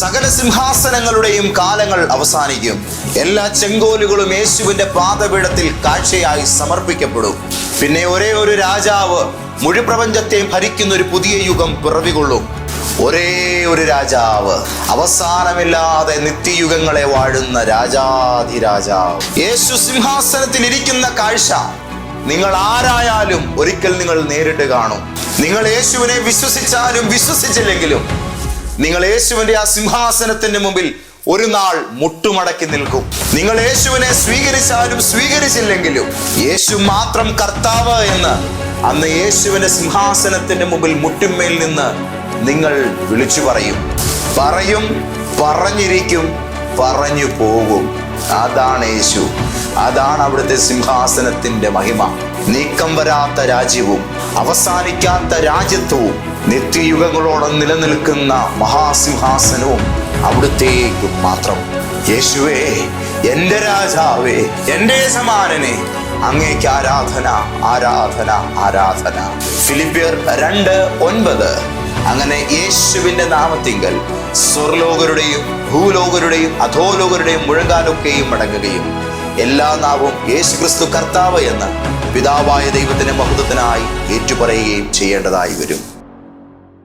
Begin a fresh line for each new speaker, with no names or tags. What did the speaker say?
സകല സിംഹാസനങ്ങളുടെയും കാലങ്ങൾ അവസാനിക്കും. എല്ലാ ചെങ്കോലുകളും യേശുവിന്റെ പാദപീഠത്തിൽ കാഴ്ചയായി സമർപ്പിക്കപ്പെടും. പിന്നെ ഒരേ ഒരു രാജാവ് മുഴുപ്രപഞ്ചത്തെ ഭരിക്കുന്ന ഒരു പുതിയ യുഗം പിറവികൊള്ളും. ഒരേ ഒരു രാജാവ് അവസാനമില്ലാതെ നിത്യയുഗങ്ങളെ വാഴുന്ന രാജാധിരാജാവ്. യേശു സിംഹാസനത്തിൽ ഇരിക്കുന്ന കാഴ്ച നിങ്ങൾ ആരായാലും ഒരിക്കൽ നിങ്ങൾ നേരിട്ട് കാണും. നിങ്ങൾ യേശുവിനെ വിശ്വസിച്ചാലും വിശ്വസിച്ചില്ലെങ്കിലും നിങ്ങൾ യേശുവിന്റെ ആ സിംഹാസനത്തിന്റെ മുമ്പിൽ ഒരു നാൾ മുട്ടുമടക്കി നിൽക്കും. നിങ്ങൾ യേശുവിനെ സ്വീകരിച്ചാലും സ്വീകരിച്ചില്ലെങ്കിലും യേശു മാത്രം കർത്താവ് എന്ന് അന്ന് യേശുവിന്റെ സിംഹാസനത്തിന്റെ മുമ്പിൽ മുട്ടുമേൽ നിന്ന് നിങ്ങൾ വിളിച്ചു പറയും. പറയും പറഞ്ഞിരിക്കും പറഞ്ഞു പോകും. അതാണ് യേശു. അതാണ് അവിടുത്തെ സിംഹാസനത്തിന്റെ മഹിമ. നീക്കം വരാത്ത രാജ്യവും അവസാനിക്കാത്ത രാജ്യത്വവും നിത്യയുഗങ്ങളോടം നിലനിൽക്കുന്ന മഹാസിംഹാസനവും അവിടുത്തേക്ക് മാത്രം. യേശുവേ എന്റെ രാജാവേ എന്റെ സമാനനെ അങ്ങേക്ക് ആരാധന ആരാധന ആരാധന. ഫിലിപ്പിയർ രണ്ട് ഒൻപത്. അങ്ങനെ യേശുവിന്റെ നാമത്തിങ്കൽ സ്വർലോകരുടെയും ഭൂലോകരുടെയും അധോലോകരുടെയും മുഴങ്കാലൊക്കെയും മടങ്ങുകയും എല്ലാ നാവും യേശു ക്രിസ്തു കർത്താവ് എന്ന് പിതാവായ ദൈവത്തിന്റെ മഹത്വത്തിനായി ഏറ്റുപറയുകയും ചെയ്യേണ്ടതായി വരും.